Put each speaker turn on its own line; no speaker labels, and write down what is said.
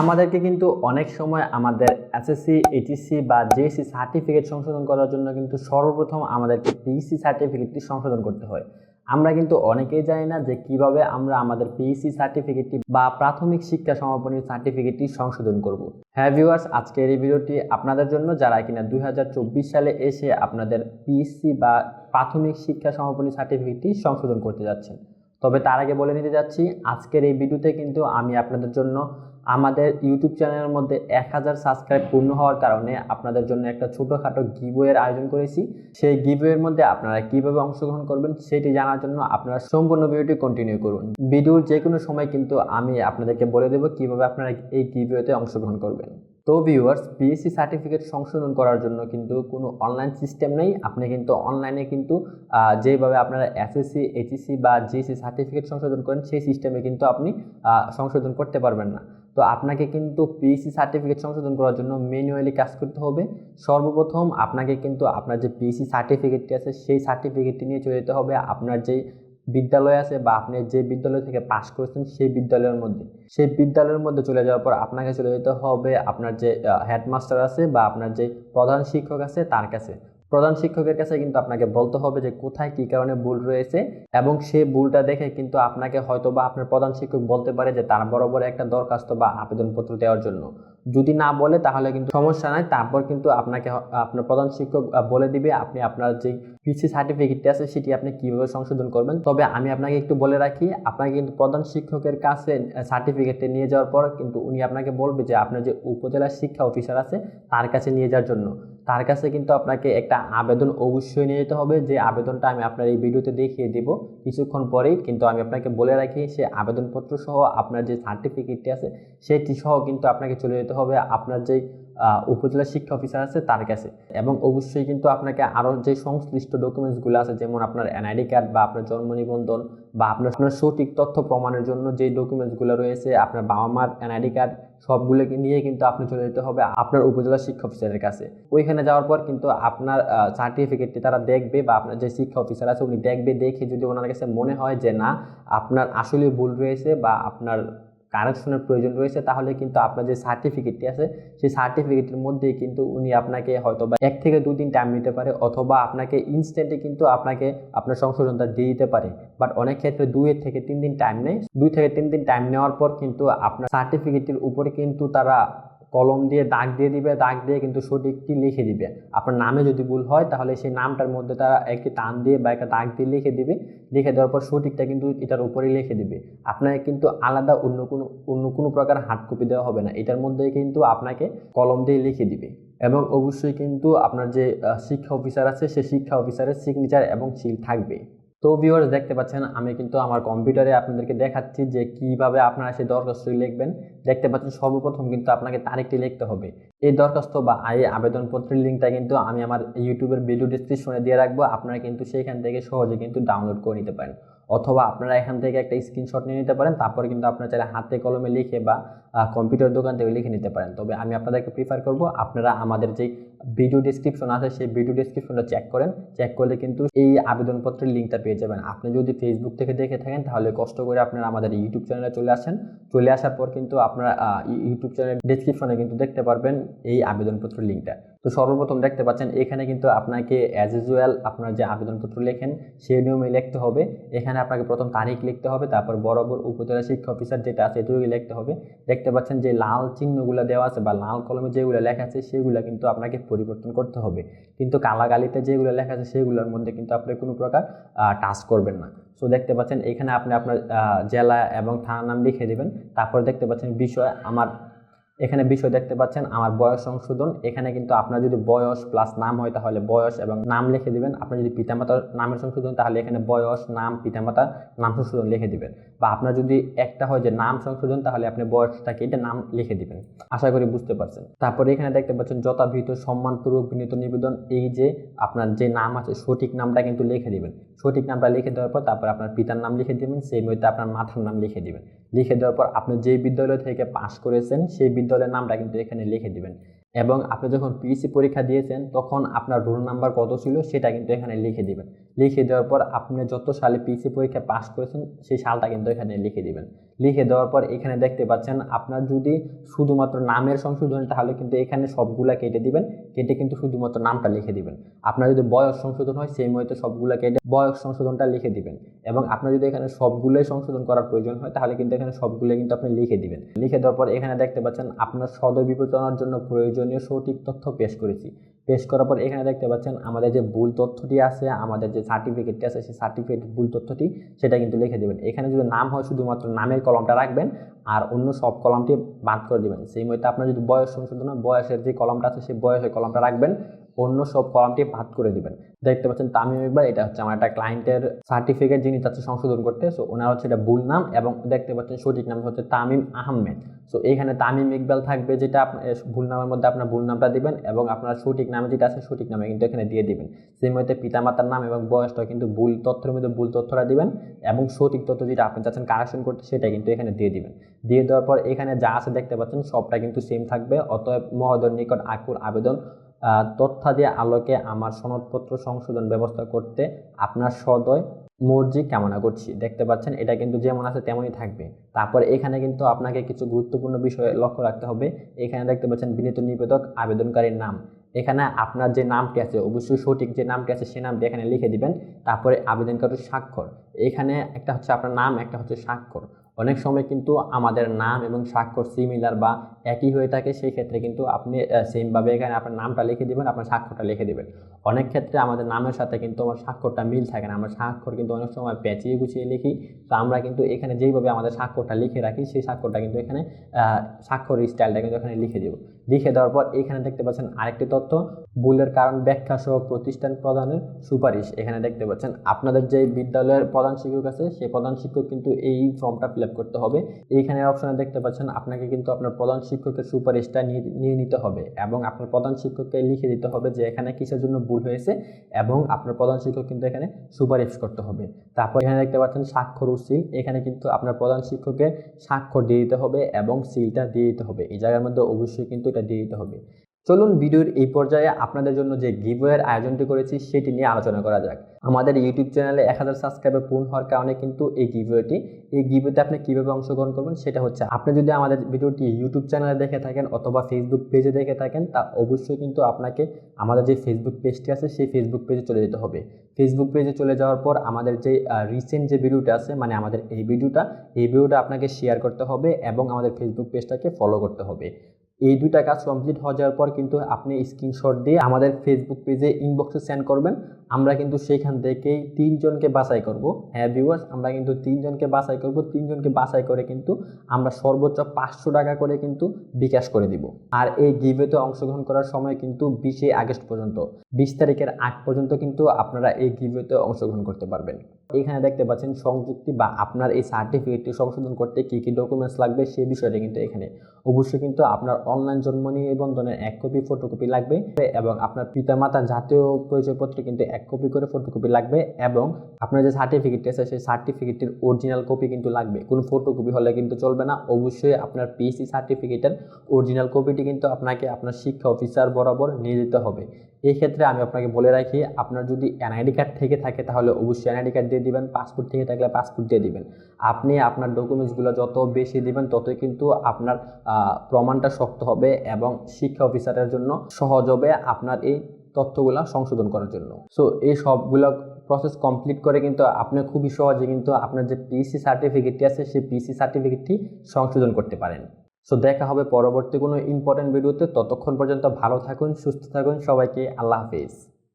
আমাদেরকে কিন্তু অনেক সময় আমাদের এসএসসি এইচএসসি বা জেএসসি সার্টিফিকেট সংশোধন করার জন্য কিন্তু সর্বপ্রথম আমাদেরকে পিইসি সার্টিফিকেটটি সংশোধন করতে হয়। আমরা কিন্তু অনেকেই জানি না যে কীভাবে আমরা আমাদের পিইসি সার্টিফিকেটটি বা প্রাথমিক শিক্ষা সমাপনীর সার্টিফিকেটটি সংশোধন করব। হ্যাঁ ভিউয়ার্স আজকের এই ভিডিওটি আপনাদের জন্য, যারা কিনা দু হাজার চব্বিশ সালে এসে আপনাদের পিএসসি বা প্রাথমিক শিক্ষা সমাপনী সার্টিফিকেটটি সংশোধন করতে যাচ্ছেন। তবে তার আগে বলে নিতে যাচ্ছি, আজকের এই ভিডিওতে কিন্তু আমি আপনাদের জন্য আমাদের ইউটিউব চ্যানেলের মধ্যে এক হাজার সাবস্ক্রাইব পূর্ণ হওয়ার কারণে আপনাদের জন্য একটা ছোটোখাটো গিবইয়ের আয়োজন করেছি। সেই গিবইয়ের মধ্যে আপনারা কীভাবে অংশগ্রহণ করবেন সেটি জানার জন্য আপনারা সম্পূর্ণ ভিডিওটি কন্টিনিউ করুন। ভিডিওর যে কোনো সময় কিন্তু আমি আপনাদেরকে বলে দেবো কীভাবে আপনারা এই গিবইয়েতে অংশগ্রহণ করবেন। তো ভিউয়ার্স বিএসসি সার্টিফিকেট সংশোধন করার জন্য কিন্তু কোনো অনলাইন সিস্টেম নেই। আপনি কিন্তু অনলাইনে কিন্তু যেভাবে আপনারা এসএসসি এইচএসসি বা জিএসসি সার্টিফিকেট সংশোধন করেন, সেই সিস্টেমে কিন্তু আপনি সংশোধন করতে পারবেন না। তো আপনাকে কিন্তু পিএসসি সার্টিফিকেট সংশোধন করার জন্য ম্যানুয়ালি কাজ করতে হবে। সর্বপ্রথম আপনাকে কিন্তু আপনার যে পিএসসি সার্টিফিকেটটি আছে, সেই সার্টিফিকেটটি নিয়ে চলে যেতে হবে আপনার যেই বিদ্যালয় আছে বা আপনি যে বিদ্যালয় থেকে পাশ করেছেন সেই বিদ্যালয়ের মধ্যে। সেই বিদ্যালয়ের মধ্যে চলে যাওয়ার পর আপনাকে চলে যেতে হবে আপনার যে হেডমাস্টার আছে বা আপনার যে প্রধান শিক্ষক আছে তার কাছে। প্রধান শিক্ষকের কাছে কিন্তু আপনাকে বলতে হবে যে কোথায় কি কারণে ভুল রয়েছে এবং সে ভুলটা দেখে কিন্তু আপনাকে হয়তো বা আপনার প্রধান শিক্ষক বলতে পারে যে তার বরাবর একটা দরখাস্ত বা আবেদনপত্র দেওয়ার জন্য। যদি না বলে, তাহলে কিন্তু সমস্যা নাই। তারপর কিন্তু আপনাকে আপনার প্রধান শিক্ষক বলে দিবে আপনি আপনার যে পিসি সার্টিফিকেটটি আছে, সেটি আপনি কীভাবে সংশোধন করবেন। তবে আমি আপনাকে একটু বলে রাখি, আপনাকে কিন্তু প্রধান শিক্ষকের কাছে সার্টিফিকেটটি নিয়ে যাওয়ার পর কিন্তু উনি আপনাকে বলবে যে, আপনার যে উপজেলা শিক্ষা অফিসার আছে, তার কাছে নিয়ে যাওয়ার জন্য। তার কাছে কিন্তু আপনাকে একটা আবেদন অবশ্যই নিয়ে যেতে হবে। যে আবেদনটা আমি আপনার এই ভিডিওতে দেখিয়ে দেব। কিছুক্ষণ পরেই কিন্তু আমি আপনাকে বলে রাখি, সে আবেদনপত্র সহ আপনার যে সার্টিফিকেটটি আছে, সেটি সহ কিন্তু আপনাকে চলে যেতে হবে আপনার যেই উপজেলা শিক্ষা অফিসার আছে তার কাছে। এবং অবশ্যই কিন্তু আপনাকে আরও যে সংশ্লিষ্ট ডকুমেন্টসগুলো আছে, যেমন আপনার এনআইডি কার্ড বা আপনার জন্ম নিবন্ধন বা আপনার আপনার সঠিক তথ্য প্রমাণের জন্য যে ডকুমেন্টসগুলো রয়েছে, আপনার বাবা মার এনআইডি কার্ড সবগুলোকে নিয়ে কিন্তু আপনি চলে যেতে হবে আপনার উপজেলা শিক্ষা অফিসারের কাছে। ওইখানে যাওয়ার পর কিন্তু আপনার সার্টিফিকেটটি তারা দেখবে বা আপনার যে শিক্ষা অফিসার আছে উনি দেখবে, দেখে যদি ওনার কাছে মনে হয় যে না, আপনার আসলে ভুল রয়েছে বা আপনার কারেকশনের প্রয়োজন রয়েছে, তাহলে কিন্তু আপনার যে সার্টিফিকেটটি আছে, সেই সার্টিফিকেটের মধ্যেই কিন্তু উনি আপনাকে হয়তো বা এক থেকে দুদিন টাইম নিতে পারে, অথবা আপনাকে ইনস্ট্যান্টে কিন্তু আপনাকে আপনার সংশোধনটা দিয়ে দিতে পারে। বাট অনেক ক্ষেত্রে দুই থেকে তিন দিন টাইম নেয়। দুই থেকে তিন দিন টাইম নেওয়ার পর কিন্তু আপনার সার্টিফিকেটের উপরে কিন্তু তারা কলম দিয়ে দাগ দিয়ে দিবে, দাগ দিয়ে কিন্তু সঠিকটি লিখে দিবে। আপনার নামে যদি ভুল হয়, তাহলে সেই নামটার মধ্যে তারা একটি টান দিয়ে বা একটা দাগ দিয়ে লিখে দিবে। লিখে দেওয়ার পর সঠিকটা কিন্তু এটার উপরে লিখে দিবে। আপনাকে কিন্তু আলাদা অন্য কোনো অন্য কোনো প্রকার হার্ড কপি দেওয়া হবে না। এটার মধ্যে কিন্তু আপনাকে কলম দিয়ে লিখে দিবে। এবং অবশ্যই কিন্তু আপনার যে শিক্ষা অফিসার আছে সেই শিক্ষা অফিসারের সিগনেচার এবং সিল থাকবে। তো ভিউয়ার্স দেখতে পাচ্ছেন, আমি কিন্তু আমার কম্পিউটারে আপনাদেরকে দেখাচ্ছি যে কীভাবে আপনারা সেই দরখাস্তটি লিখবেন। দেখতে পাচ্ছেন, সর্বপ্রথম কিন্তু আপনাকে তারিখটি লিখতে হবে। এই দরখাস্ত বা এই আবেদনপত্রের লিঙ্কটা কিন্তু আমি আমার ইউটিউবের ভিডিও ডিসক্রিপশনে দিয়ে রাখব। আপনারা কিন্তু সেইখান থেকে সহজে কিন্তু ডাউনলোড করে নিতে পারেন। অথবা আপনারা এখান থেকে একটা স্ক্রিনশট নিয়ে নিতে পারেন, তারপরে কিন্তু আপনারা চাইলে হাতে কলমে লিখে বা কম্পিউটার দোকান থেকে লিখে নিতে পারেন। তবে আমি আপনাদেরকে প্রিফার করব, আপনারা আমাদের যে ভিডিও ডিসক্রিপশন আছে, সেই ভিডিও ডিসক্রিপশনটা চেক করেন। চেক করলে কিন্তু এই আবেদনপত্রের লিঙ্কটা পেয়ে যাবেন। আপনি যদি ফেসবুক থেকে দেখে থাকেন, তাহলে কষ্ট করে আপনারা আমাদের ইউটিউব চ্যানেলে চলে আসেন। চলে আসার পর কিন্তু আপনারা ইউটিউব চ্যানেলের ডিসক্রিপশনে কিন্তু দেখতে পারবেন এই আবেদনপত্রের লিঙ্কটা তো সর্বপ্রথম দেখতে পাচ্ছেন, এখানে কিন্তু আপনাকে অ্যাজ ইউজুয়াল আপনার যে আবেদনপত্র লেখেন, সেই নিয়মে লিখতে হবে। এখানে আপনাকে প্রথম তারিখ লিখতে হবে, তারপর বরাবর উপজেলা শিক্ষা অফিসার যেটা আছে এটুকু লিখতে হবে। দেখতে পাচ্ছেন যে লাল চিহ্নগুলো দেওয়া আছে, বা লাল কলমে যেগুলো লেখা আছে, সেগুলো কিন্তু আপনাকে পরিবর্তন করতে হবে। কিন্তু কালাগালিতে যেগুলো লেখা আছে, সেগুলোর মধ্যে কিন্তু আপনি কোনো প্রকার টাচ করবেন না। সো দেখতে পাচ্ছেন এখানে আপনি আপনার জেলা এবং থানার নাম লিখে দেবেন। তারপর দেখতে পাচ্ছেন বিষয়, আমার এখানে বিষয় দেখতে পাচ্ছেন, আমার বয়স সংশোধন। এখানে কিন্তু আপনার যদি বয়স প্লাস নাম হয় তাহলে বয়স এবং নাম লিখে দিবেন। আপনার যদি পিতামাতার নামের সংশোধন তাহলে এখানে বয়স, নাম, পিতামাতার নাম সংশোধন লিখে দিবেন। বা আপনার যদি একটা হয় যে নাম সংশোধন, তাহলে আপনি বয়সটাকে এটা নাম লিখে দিবেন। আশা করি বুঝতে পারছেন। তারপরে এখানে দেখতে পাচ্ছেন, যথাবিহিত সম্মানপূর্বক বিনীত নিবেদন। এই যে আপনার যে নাম আছে, সঠিক নামটা কিন্তু লিখে দিবেন। সঠিক নামটা লিখে দেওয়ার পর তারপর আপনার পিতার নাম লিখে দিবেন। সেই মধ্যে আপনার মাথার নাম লিখে দিবেন। লিখে দেওয়ার পর আপনি যেই বিদ্যালয় থেকে পাশ করেছেন, সেই বিদ্যালয়ের নামটা কিন্তু এখানে লিখে দিবেন। এবং আপনি যখন পিএসসি পরীক্ষা দিয়েছেন, তখন আপনার রোল নাম্বার কত ছিল সেটা কিন্তু এখানে লিখে দিবেন। লিখে দেওয়ার পর আপনি যত সালে পিসি পরীক্ষা পাস করেছেন, সেই সালটা কিন্তু এখানে লিখে দিবেন। লিখে দেওয়ার পর এখানে দেখতে পাচ্ছেন, আপনার যদি শুধুমাত্র নামের সংশোধন, তাহলে কিন্তু এখানে সবগুলা কেটে দিবেন, কেটে কিন্তু শুধুমাত্র নামটা লিখে দিবেন। আপনার যদি বয়স সংশোধন হয়, সেই মতো সবগুলা কেটে বয়স সংশোধনটা লিখে দিবেন। এবং আপনার যদি এখানে সবগুলোই সংশোধন করার প্রয়োজন হয়, তাহলে কিন্তু এখানে সবগুলো কিন্তু আপনি লিখে দিবেন। লিখে দেওয়ার পর এখানে দেখতে পাচ্ছেন, আপনার সদয় বিবেচনার জন্য প্রয়োজনীয় সঠিক তথ্য পেশ করেছি। পেশ করার পর এখানে দেখতে পাচ্ছেন, আমাদের যে ভুল তথ্যটি আছে, আমাদের যে সার্টিফিকেটটি আছে, সেই সার্টিফিকেট ভুল তথ্যটি সেটা কিন্তু লিখে দেবেন। এখানে যদি নাম হয়, শুধুমাত্র নামের কলমটা রাখবেন আর অন্য সব কলমটি বাদ করে দেবেন। সেই মধ্যে আপনার যদি বয়স সংশোধন বয়সের যে কলমটা আছে, সেই বয়সের কলমটা রাখবেন, অন্য সব কলমটি বাদ করে দিবেন। দেখতে পাচ্ছেন তামিম ইকবাল, এটা হচ্ছে আমার একটা ক্লায়েন্টের সার্টিফিকেট যিনি চাচ্ছে সংশোধন করতে সো ওনার হচ্ছে এটা ভুল নাম এবং দেখতে পাচ্ছেন সঠিক নাম হচ্ছে তামিম আহমেদ। সো এইখানে তামিম ইকবাল থাকবে যেটা ভুল নামের মধ্যে আপনার ভুল নামটা দিবেন এবং আপনার সঠিক নামে যেটা আছে সঠিক নামে কিন্তু এখানে দিয়ে দিবেন। সেই মধ্যে পিতামাতার নাম এবং বয়সটা কিন্তু ভুল তথ্যের মধ্যে ভুল তথ্যটা দিবেন এবং সঠিক তথ্য যেটা আপনি চাচ্ছেন কারেকশন করতে, সেটা কিন্তু এখানে দিয়ে দিবেন। দিয়ে দেওয়ার পর এখানে যা আছে দেখতে পাচ্ছেন সবটা কিন্তু সেম থাকবে, অতএব মহোদয়ের নিকট আকুর আবেদন তথ্যাদি আলোকে আমার সনদপত্র সংশোধন ব্যবস্থা করতে আপনার সদয় মর্জি কামনা করছি। দেখতে পাচ্ছেন, এটা কিন্তু যেমন আছে তেমনই থাকবে। তারপর এখানে কিন্তু আপনাকে কিছু গুরুত্বপূর্ণ বিষয়ে লক্ষ্য রাখতে হবে। এখানে দেখতে পাচ্ছেন, বিনীত নিবেদক, আবেদনকারীর নাম। এখানে আপনার যে নামটি আছে, অবশ্যই সঠিক যে নামটি আছে, সে নামটি এখানে লিখে দিবেন। তারপরে আবেদনকারীর স্বাক্ষর। এখানে একটা হচ্ছে আপনার নাম, একটা হচ্ছে স্বাক্ষর। অনেক সময় কিন্তু আমাদের নাম এবং স্বাক্ষর সিমিলার বা একই হয়ে থাকে, সেই ক্ষেত্রে কিন্তু আপনি সেমভাবে এখানে আপনার নামটা লিখে দেবেন, আপনার স্বাক্ষরটা লিখে দেবেন। অনেক ক্ষেত্রে আমাদের নামের সাথে কিন্তু আমার স্বাক্ষরটা মিল থাকে না, আমরা স্বাক্ষর কিন্তু অনেক সময় পেঁচিয়ে গুছিয়ে লিখি। তো আমরা কিন্তু এখানে যেইভাবে আমাদের স্বাক্ষরটা লিখে রাখি, সেই স্বাক্ষরটা কিন্তু এখানে স্বাক্ষর স্টাইলটা কিন্তু এখানে লিখে দেবো। লিখে দেওয়ার পর এখানে দেখতে পাচ্ছেন আরেকটি তথ্য। ভুলের কারণ ব্যাখ্যা সহ প্রতিষ্ঠান প্রদানের সুপারিশ। এখানে দেখতে পাচ্ছেন, আপনাদের যে বিদ্যালয়ের প্রধান শিক্ষক আছে, সেই প্রধান শিক্ষক কিন্তু এই ফর্মটা ফিল করতে হবে। এইখানে অপশনে দেখতে পাচ্ছেন, আপনাকে কিন্তু আপনার প্রধান শিক্ষকের সুপারিশটা নিয়ে নিতে হবে এবং আপনার প্রধান শিক্ষককে লিখে দিতে হবে যে এখানে কিসের জন্য ভুল হয়েছে এবং আপনার প্রধান শিক্ষক কিন্তু এখানে সুপারিশ করতে হবে। তারপর এখানে দেখতে পাচ্ছেন, স্বাক্ষর ও সিল। এখানে কিন্তু আপনার প্রধান শিক্ষকের স্বাক্ষর দিয়ে দিতে হবে এবং সিলটা দিয়ে দিতে হবে। এই জায়গার মধ্যে অবশ্যই কিন্তু এটা দিয়ে দিতে হবে। চলুন ভিডিওর এই পর্যায়ে আপনাদের জন্য যে গিভওয়ের আয়োজনটি করেছি সেটি নিয়ে আলোচনা করা যাক। আমাদের ইউটিউব চ্যানেলে এক হাজার সাবস্ক্রাইবার পূর্ণ হওয়ার কারণে কিন্তু এই গিভওয়েটি এই গিভওয়েতে আপনি কীভাবে অংশগ্রহণ করবেন সেটা হচ্ছে, আপনি যদি আমাদের ভিডিওটি ইউটিউব চ্যানেলে দেখে থাকেন অথবা ফেসবুক পেজে দেখে থাকেন, তা অবশ্যই কিন্তু আপনাকে আমাদের যে ফেসবুক পেজটি আছে সেই ফেসবুক পেজে চলে যেতে হবে। ফেসবুক পেজে চলে যাওয়ার পর আমাদের যে রিসেন্ট যে ভিডিওটা আছে মানে আমাদের এই ভিডিওটা এই ভিডিওটা আপনাকে শেয়ার করতে হবে এবং আমাদের ফেসবুক পেজটাকে ফলো করতে হবে। এই দুইটা কাজ কমপ্লিট হয়ে যাওয়ার পর কিন্তু আপনি স্ক্রিনশট দিয়ে আমাদের ফেসবুক পেজে ইনবক্সে সেন্ড করবেন। আমরা কিন্তু সেইখান থেকেই তিনজনকে বাছাই করব। হ্যাঁ ভিউয়ার্স আমরা কিন্তু তিনজনকে বাছাই করব। তিনজনকে বাছাই করে কিন্তু আমরা সর্বোচ্চ পাঁচশো টাকা করে কিন্তু বিকাশ করে দিব। আর এই গিভেতে অংশগ্রহণ করার সময় কিন্তু বিশে আগস্ট পর্যন্ত, বিশ তারিখের আগ পর্যন্ত কিন্তু আপনারা এই গিভেতে অংশগ্রহণ করতে পারবেন। এখানে দেখতে পাচ্ছেন সংযুক্তি বা আপনার এই সার্টিফিকেটটি সংশোধন করতে কী কী ডকুমেন্টস লাগবে সেই বিষয়টা কিন্তু এখানে। অবশ্যই কিন্তু আপনার অনলাইন জন্ম নিবন্ধনের এক কপি ফটোকপি লাগবে এবং আপনার পিতামাতা জাতীয় পরিচয়পত্রে কিন্তু এক কপি করে ফটোকপি লাগবে এবং আপনার যে সার্টিফিকেটটি আছে, সেই সার্টিফিকেটটির অরিজিনাল কপি কিন্তু লাগবে। কোনো ফটোকপি হলে কিন্তু চলবে না। অবশ্যই আপনার পিসি সার্টিফিকেটের অরিজিনাল কপিটি কিন্তু আপনাকে আপনার শিক্ষা অফিসার বরাবর নিয়ে যেতে হবে। এই ক্ষেত্রে আমি আপনাকে বলে রাখি, আপনার যদি এনআইডি কার্ড থেকে থাকে, তাহলে অবশ্যই এনআইডি কার্ড দিয়ে দিবেন। পাসপোর্ট থেকে থাকলে পাসপোর্ট দিয়ে দিবেন। আপনি আপনার ডকুমেন্টসগুলো যত বেশি দিবেন, ততই কিন্তু আপনার প্রমাণটা শক্ত হবে এবং শিক্ষা অফিসারের জন্য সহজ হবে আপনার এই তথ্যগুলো সংশোধন করার জন্য। সো এই সবগুলো প্রসেস কমপ্লিট করে কিন্তু আপনি খুবই সহজে কিন্তু আপনার যে পিসি সার্টিফিকেটটি আছে, সেই পিসি সার্টিফিকেটটি সংশোধন করতে পারেন। সো দেখা হবে পরবর্তী কোনো ইম্পর্টেন্ট ভিডিওতে ততক্ষণ পর্যন্ত ভালো থাকুন, সুস্থ থাকুন। সবাইকে আল্লাহ হাফিজ।